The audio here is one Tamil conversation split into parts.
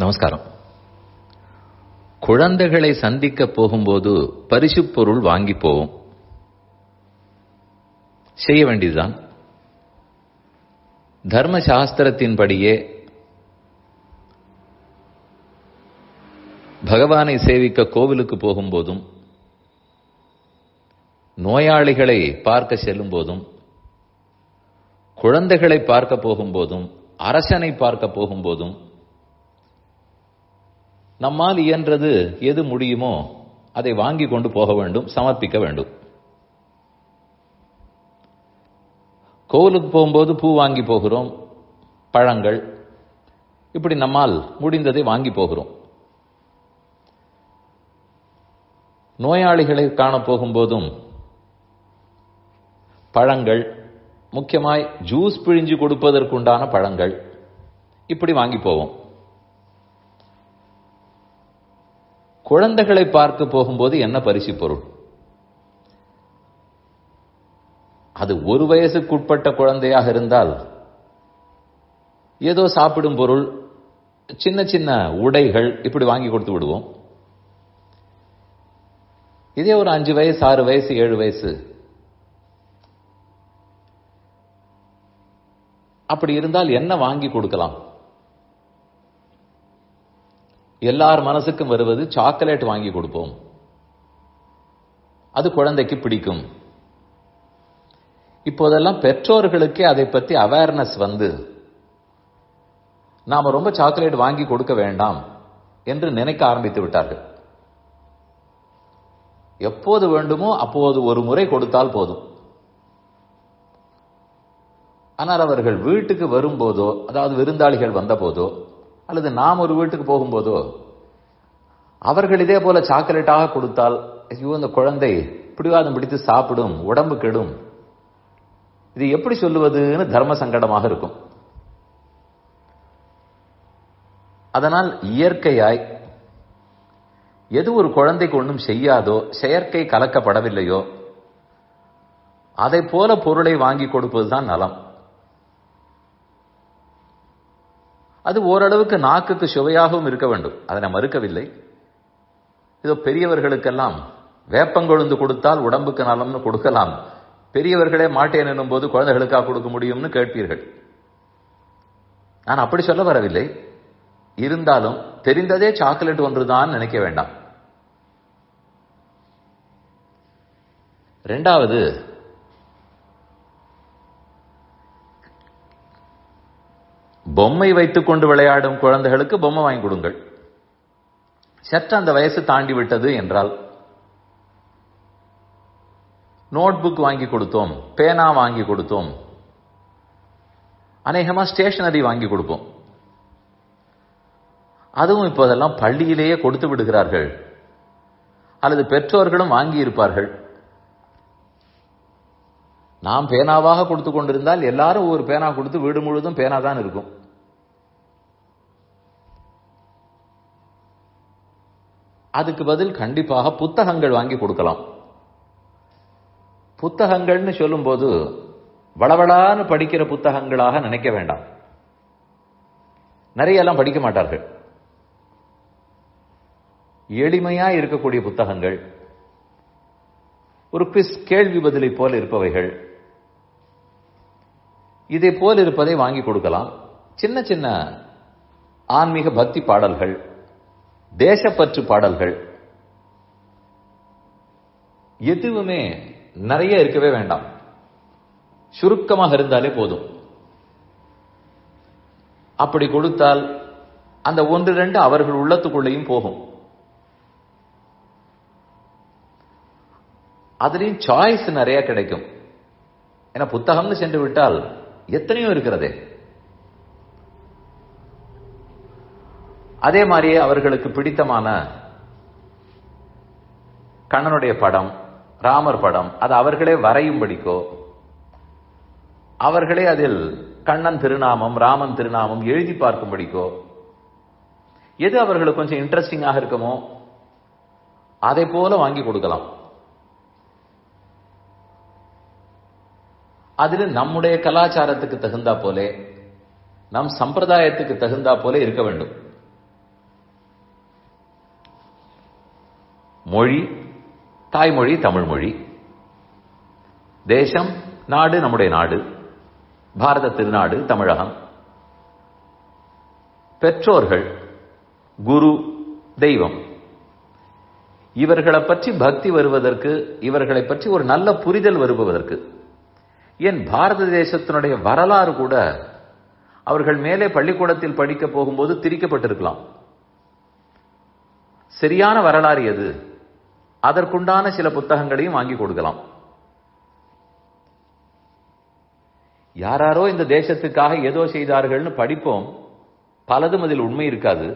நமஸ்காரம். குழந்தைகளை சந்திக்க போகும்போது பரிசு பொருள் வாங்கி போவோம். செய்ய வேண்டியதுதான். தர்ம சாஸ்திரத்தின்படியே பகவானை சேவிக்க கோவிலுக்கு போகும்போதும் நோயாளிகளை பார்க்க செல்லும் போதும் குழந்தைகளை பார்க்க போகும்போதும் அரசனை பார்க்க போகும்போதும் நம்மால் இயன்றது எது முடியுமோ அதை வாங்கி கொண்டு போக வேண்டும் சமர்ப்பிக்க வேண்டும். கோவிலுக்கு போகும்போது பூ வாங்கி போகிறோம் பழங்கள். இப்படி நம்மால் முடிந்ததை வாங்கி போகிறோம். நோயாளிகளை காண போகும்போதும் பழங்கள் முக்கியமாய் ஜூஸ் பிழிஞ்சு கொடுப்பதற்குண்டான பழங்கள் இப்படி வாங்கி போவோம். குழந்தைகளை பார்க்க போகும்போது என்ன பரிசு பொருள்? அது ஒரு வயசுக்குட்பட்ட குழந்தையாக இருந்தால் ஏதோ சாப்பிடும் பொருள் சின்ன சின்ன உடைகள் இப்படி வாங்கி கொடுத்து விடுவோம். இதே ஒரு அஞ்சு வயசு ஆறு வயசு ஏழு வயசு. அப்படி இருந்தால் என்ன வாங்கி கொடுக்கலாம்? எல்லார் மனசுக்கும் வருவது சாக்லேட் வாங்கி கொடுப்போம். அது குழந்தைக்கு பிடிக்கும். இப்போதெல்லாம் பெற்றோர்களுக்கே அதை பற்றி அவேர்னஸ் வந்து நாம் ரொம்ப சாக்லேட் வாங்கி கொடுக்க வேண்டாம் என்று நினைக்க ஆரம்பித்து விட்டார்கள். எப்போது வேண்டுமோ அப்போது ஒரு முறை கொடுத்தால் போதும். ஆனால் அவர்கள் வீட்டுக்கு வரும்போதோ அதாவது விருந்தாளிகள் வந்த போதோ அல்லது நாம் ஒரு வீட்டுக்கு போகும்போதோ அவர்கள் இதே போல சாக்லேட்டாக கொடுத்தால் ஐயோ இந்த குழந்தை பிடிவாதம் பிடித்து சாப்பிடும் உடம்பு கெடும். இது எப்படி சொல்லுவதுன்னு தர்ம சங்கடமாக இருக்கும். அதனால் இயற்கையாய் எது ஒரு குழந்தைக்கு ஒன்றும் செய்யாதோ செயற்கை கலக்கப்படவில்லையோ அதை போல பொருளை வாங்கி கொடுப்பதுதான் நலம். அது ஓரளவுக்கு நாக்குக்கு சுவையாகவும் இருக்க வேண்டும். அதை நான் மறுக்கவில்லை. இதோ பெரியவர்களுக்கெல்லாம் வேப்பங்கொழுந்து கொடுத்தால் உடம்புக்கு நலம்னு கொடுக்கலாம். பெரியவர்களே மாட்டேன் என்னும் போது குழந்தைகளுக்காக கொடுக்க முடியும்னு கேட்பீர்கள். நான் அப்படி சொல்ல வரவில்லை. இருந்தாலும் தெரிந்ததே சாக்லேட் ஒன்றுதான் நினைக்க வேண்டாம். ரெண்டாவது பொம்மை வைத்துக் கொண்டு விளையாடும் குழந்தைகளுக்கு பொம்மை வாங்கி கொடுங்கள். சற்று அந்த வயசு தாண்டி விட்டது என்றால் நோட் புக் வாங்கி கொடுத்தோம் பேனா வாங்கி கொடுத்தோம் அநேகமா ஸ்டேஷனரி வாங்கி கொடுப்போம். அதுவும் இப்போதெல்லாம் பள்ளியிலேயே கொடுத்து விடுகிறார்கள். அல்லது பெற்றோர்களும் வாங்கி இருப்பார்கள். நாம் பேனாவாக கொடுத்து கொண்டிருந்தால் எல்லாரும் ஒரு பேனா கொடுத்து வீடு முழுவதும் பேனா தான் இருக்கும். அதுக்கு பதில் கண்டிப்பாக புத்தகங்கள் வாங்கி கொடுக்கலாம். புத்தகங்கள்னு சொல்லும்போது வளவளான்னு படிக்கிற புத்தகங்களாக நினைக்க வேண்டாம். நிறைய எல்லாம் படிக்க மாட்டார்கள். எளிமையா இருக்கக்கூடிய புத்தகங்கள் ஒரு குவிஸ் கேள்வி பதிலை போல இருப்பவைகள் இதை போல் இருப்பதை வாங்கி கொடுக்கலாம். சின்ன சின்ன ஆன்மீக பக்தி பாடல்கள் தேசப்பற்று பாடல்கள் எதுவுமே நிறைய இருக்கவே வேண்டாம். சுருக்கமாக இருந்தாலே போதும். அப்படி கொடுத்தால் அந்த ஒன்று ரெண்டு அவர்கள் உள்ளத்துக்குள்ளேயும் போகும். அதுலேயும் சாய்ஸ் நிறைய கிடைக்கும். ஏன்னா புத்தகம்னு சென்று விட்டால் எத்தனையோ இருக்கிறதே. அதே மாதிரியே அவர்களுக்கு பிடித்தமான கண்ணனுடைய படம் ராமர் படம் அது அவர்களே வரையும்படிக்கோ அவர்களே அதில் கண்ணன் திருநாமம் ராமன் திருநாமம் எழுதி பார்க்கும்படிக்கோ எது அவர்களுக்கு கொஞ்சம் இன்ட்ரெஸ்டிங்காக இருக்குமோ அதை போல வாங்கி கொடுக்கலாம். அதில் நம்முடைய கலாச்சாரத்துக்கு தகுந்தா போலே நம் சம்பிரதாயத்துக்கு தகுந்தா போல இருக்க வேண்டும். மொழி தாய்மொழி தமிழ் மொழி தேசம் நாடு நம்முடைய நாடு. பாரத திருநாடு தமிழகம். பெற்றோர்கள் குரு தெய்வம். இவர்களை பற்றி பக்தி வருவதற்கு இவர்களை பற்றி ஒரு நல்ல புரிதல் வருவதற்கு ஏன் பாரத தேசத்தினுடைய வரலாறு கூட அவர்கள் மேலே பள்ளிக்கூடத்தில் படிக்க போகும்போது திரிக்கப்பட்டிருக்கலாம். சரியான வரலாறு எது? அதற்குண்டான சில புத்தகங்களையும் வாங்கி கொடுக்கலாம். யாராரோ இந்த தேசத்துக்காக ஏதோ செய்தார்கள்னு படிப்போம் பலதும் அதில் உண்மை இருக்காது.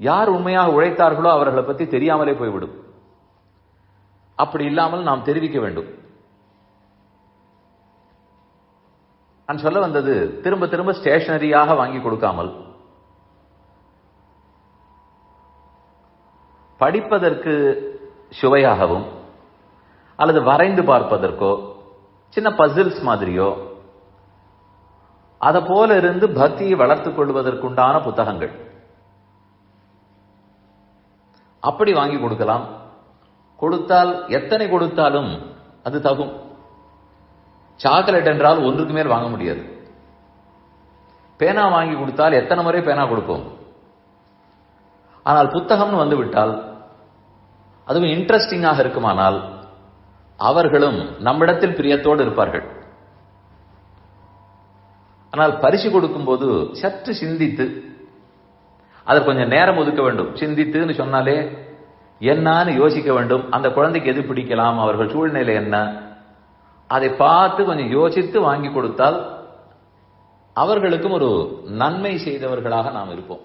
யார் உண்மையாக உழைத்தார்களோ அவர்களை பற்றி தெரியாமலே போய்விடும். அப்படி இல்லாமல் நாம் தெரிவிக்க வேண்டும். நான் சொல்ல வந்தது திரும்ப திரும்ப ஸ்டேஷனரியாக வாங்கி கொடுக்காமல் படிப்பதற்கு சுவையாகவும் அல்லது வரைந்து பார்ப்பதற்கோ சின்ன பசில்ஸ் மாதிரியோ அதை போல இருந்து பக்தியை வளர்த்துக் கொள்வதற்குண்டான புத்தகங்கள். அப்படி வாங்கி கொடுக்கலாம். கொடுத்தால் எத்தனை கொடுத்தாலும் அது தகும். சாக்லேட் என்றால் ஒன்றுக்கு மேல் வாங்க முடியாது. பேனா வாங்கி கொடுத்தால் எத்தனை முறை பேனா கொடுப்போம்? ஆனால் புத்தகம்னு வந்துவிட்டால் அதுவும் இன்ட்ரெஸ்டிங்காக இருக்குமானால் அவர்களும் நம்மிடத்தில் பிரியத்தோடு இருப்பார்கள். ஆனால் பரிசு கொடுக்கும்போது சற்று சிந்தித்து அதற்கு கொஞ்சம் நேரம் ஒதுக்க வேண்டும். சிந்தித்துன்னு சொன்னாலே என்னான்னு யோசிக்க வேண்டும். அந்த குழந்தைக்கு எது பிடிக்கலாம்? அவர்கள் சூழ்நிலை என்ன? அதை பார்த்து கொஞ்சம் யோசித்து வாங்கி கொடுத்தால் அவர்களுக்கும் ஒரு நன்மை செய்தவர்களாக நாம் இருப்போம்.